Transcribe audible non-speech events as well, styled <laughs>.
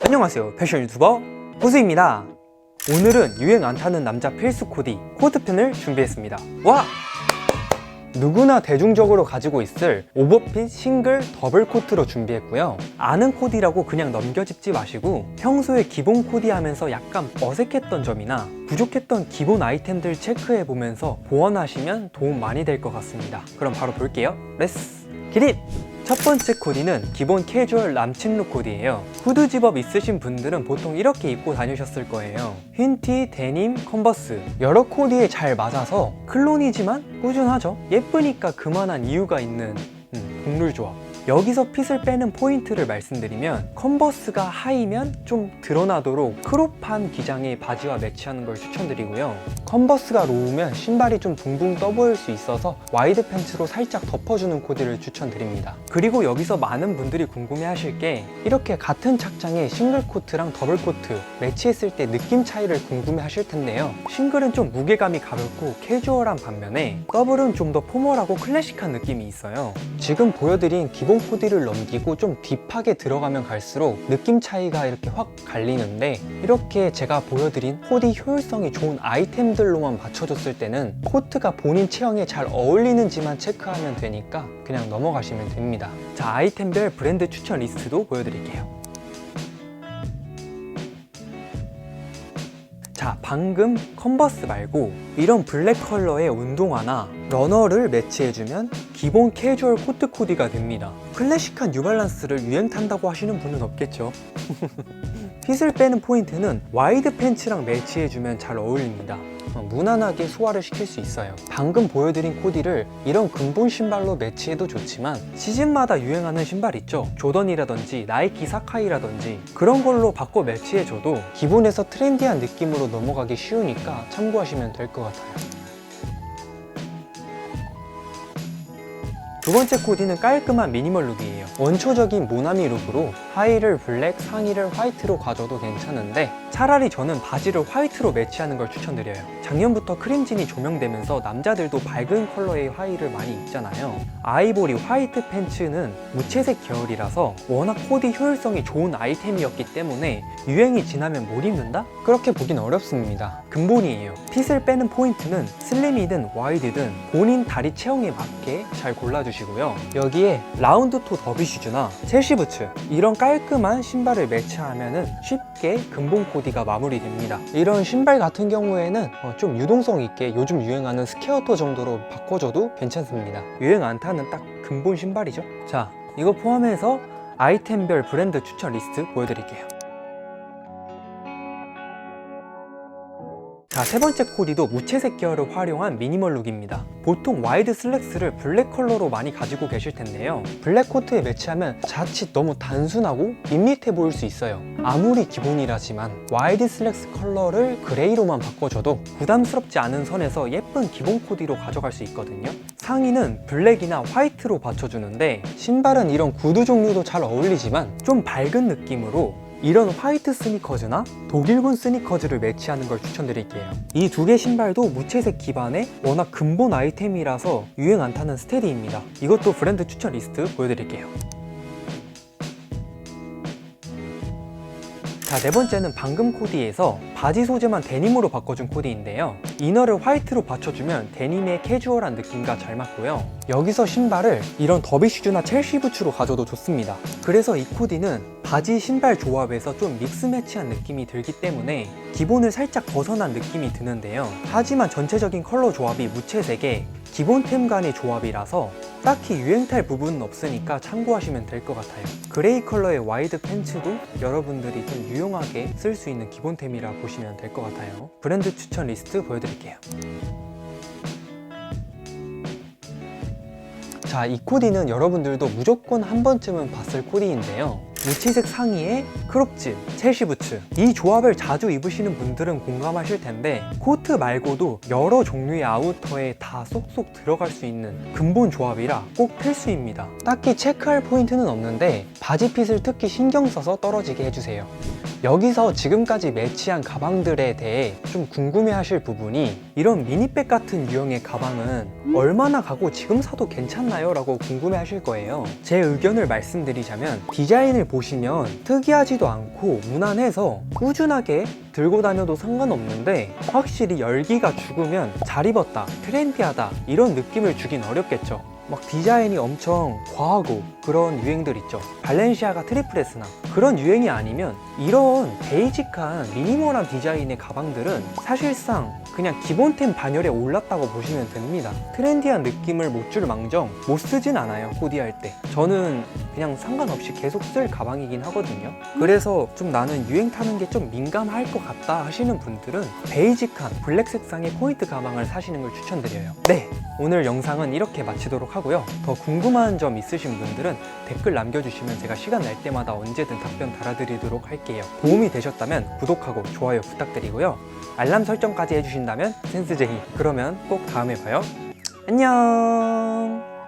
안녕하세요. 패션 유튜버 호수입니다. 오늘은 유행 안 타는 남자 필수 코디 코트편을 준비했습니다. 와! 누구나 대중적으로 가지고 있을 오버핏 싱글 더블 코트로 준비했고요. 아는 코디라고 그냥 넘겨짚지 마시고 평소에 기본 코디 하면서 약간 어색했던 점이나 부족했던 기본 아이템들 체크해 보면서 보완하시면 도움 많이 될 것 같습니다. 그럼 바로 볼게요. 렛츠 기릿! 첫 번째 코디는 기본 캐주얼 남친 룩 코디예요. 후드 집업 있으신 분들은 보통 이렇게 입고 다니셨을 거예요. 흰 티, 데님, 컨버스 여러 코디에 잘 맞아서 클론이지만 꾸준하죠. 예쁘니까 그만한 이유가 있는 음, 국룰 조합. 여기서 핏을 빼는 포인트를 말씀드리면 컨버스가 하이면 좀 드러나도록 크롭한 기장의 바지와 매치하는 걸 추천드리고요. 컨버스가 로우면 신발이 좀 붕붕 떠 보일 수 있어서 와이드 팬츠로 살짝 덮어주는 코디를 추천드립니다. 그리고 여기서 많은 분들이 궁금해 하실 게 이렇게 같은 착장에 싱글 코트랑 더블 코트 매치했을 때 느낌 차이를 궁금해 하실 텐데요. 싱글은 좀 무게감이 가볍고 캐주얼한 반면에 더블은 좀 더 포멀하고 클래식한 느낌이 있어요. 지금 보여드린 기본 코디를 넘기고 좀 딥하게 들어가면 갈수록 느낌 차이가 이렇게 확 갈리는데 이렇게 제가 보여드린 코디 효율성이 좋은 아이템들로만 맞춰줬을 때는 코트가 본인 체형에 잘 어울리는지만 체크하면 되니까 그냥 넘어가시면 됩니다. 자, 아이템별 브랜드 추천 리스트도 보여드릴게요. 방금 컨버스 말고 이런 블랙 컬러의 운동화나 러너를 매치해주면 기본 캐주얼 코트 코디가 됩니다. 클래식한 뉴발란스를 유행 탄다고 하시는 분은 없겠죠. <laughs> 핏을 빼는 포인트는 와이드 팬츠랑 매치해주면 잘 어울립니다. 어, 무난하게 소화를 시킬 수 있어요. 방금 보여드린 코디를 이런 근본 신발로 매치해도 좋지만 시즌마다 유행하는 신발 있죠? 조던이라든지 나이키 사카이라든지 그런 걸로 바꿔 매치해줘도 기본에서 트렌디한 느낌으로 넘어가기 쉬우니까 참고하시면 될 것 같아요. 두 번째 코디는 깔끔한 미니멀 룩이에요. 원초적인 모나미 룩으로 하의를 블랙, 상의를 화이트로 가져도 괜찮은데 차라리 저는 바지를 화이트로 매치하는 걸 추천드려요. 작년부터 크림진이 조명되면서 남자들도 밝은 컬러의 하의를 많이 입잖아요. 아이보리 화이트 팬츠는 무채색 계열이라서 워낙 코디 효율성이 좋은 아이템이었기 때문에 유행이 지나면 못 입는다? 그렇게 보긴 어렵습니다. 근본이에요. 핏을 빼는 포인트는 슬림이든 와이드든 본인 다리 체형에 맞게 잘 골라주시 고요. 여기에 라운드 토 더비 슈즈나 첼시 부츠 이런 깔끔한 신발을 매치하면 쉽게 근본 코디가 마무리됩니다. 이런 신발 같은 경우에는 어, 좀 유동성 있게 요즘 유행하는 스퀘어토 정도로 바꿔줘도 괜찮습니다. 유행 안 타는 딱 근본 신발이죠. 자, 이거 포함해서 아이템별 브랜드 추천 리스트 보여드릴게요. 자, 세 번째 코디도 무채색 계열을 활용한 미니멀 룩입니다. 보통 와이드 슬랙스를 블랙 컬러로 많이 가지고 계실 텐데요. 블랙 코트에 매치하면 자칫 너무 단순하고 밋밋해 보일 수 있어요. 아무리 기본이라지만 와이드 슬랙스 컬러를 그레이로만 바꿔줘도 부담스럽지 않은 선에서 예쁜 기본 코디로 가져갈 수 있거든요. 상의는 블랙이나 화이트로 받쳐주는데 신발은 이런 구두 종류도 잘 어울리지만 좀 밝은 느낌으로 이런 화이트 스니커즈나 독일군 스니커즈를 매치하는 걸 추천드릴게요. 이 두 개 신발도 무채색 기반의 워낙 근본 아이템이라서 유행 안 타는 스테디입니다. 이것도 브랜드 추천 리스트 보여드릴게요. 자, 네 번째는 방금 코디에서 바지 소재만 데님으로 바꿔준 코디인데요. 이너를 화이트로 받쳐주면 데님의 캐주얼한 느낌과 잘 맞고요. 여기서 신발을 이런 더비 슈즈나 첼시 부츠로 가져도 좋습니다. 그래서 이 코디는 바지 신발 조합에서 좀 믹스 매치한 느낌이 들기 때문에 기본을 살짝 벗어난 느낌이 드는데요. 하지만 전체적인 컬러 조합이 무채색에 기본템 간의 조합이라서 딱히 유행탈 부분은 없으니까 참고하시면 될 것 같아요. 그레이 컬러의 와이드 팬츠도 여러분들이 좀 유용하게 쓸 수 있는 기본템이라 보시면 될 것 같아요. 브랜드 추천 리스트 보여드릴게요. 자, 이 코디는 여러분들도 무조건 한 번쯤은 봤을 코디인데요. 무채색 상의에 크롭진, 첼시 부츠 이 조합을 자주 입으시는 분들은 공감하실 텐데 코트 말고도 여러 종류의 아우터에 다 쏙쏙 들어갈 수 있는 근본 조합이라 꼭 필수입니다. 딱히 체크할 포인트는 없는데 바지 핏을 특히 신경 써서 떨어지게 해주세요. 여기서 지금까지 매치한 가방들에 대해 좀 궁금해 하실 부분이 이런 미니백 같은 유형의 가방은 얼마나 가고 지금 사도 괜찮나요? 라고 궁금해 하실 거예요. 제 의견을 말씀드리자면 디자인을 보시면 특이하지도 않고 무난해서 꾸준하게 들고 다녀도 상관없는데 확실히 열기가 죽으면 잘 입었다, 트렌디하다 이런 느낌을 주긴 어렵겠죠. 막 디자인이 엄청 과하고 그런 유행들 있죠. 발렌시아가 트리플레스나 그런 유행이 아니면 이런 베이직한 미니멀한 디자인의 가방들은 사실상 그냥 기본템 반열에 올랐다고 보시면 됩니다. 트렌디한 느낌을 못 줄 망정 못 쓰진 않아요. 코디할 때. 저는 그냥 상관없이 계속 쓸 가방이긴 하거든요. 그래서 좀 나는 유행 타는 게 좀 민감할 것 같다 하시는 분들은 베이직한 블랙 색상의 포인트 가방을 사시는 걸 추천드려요. 네, 오늘 영상은 이렇게 마치도록 하고요. 더 궁금한 점 있으신 분들은 댓글 남겨주시면 제가 시간 날 때마다 언제든 답변 달아드리도록 할게요. 도움이 되셨다면 구독하고 좋아요 부탁드리고요. 알람 설정까지 해주신다면 센스쟁이. 그러면 꼭 다음에 봐요. 안녕.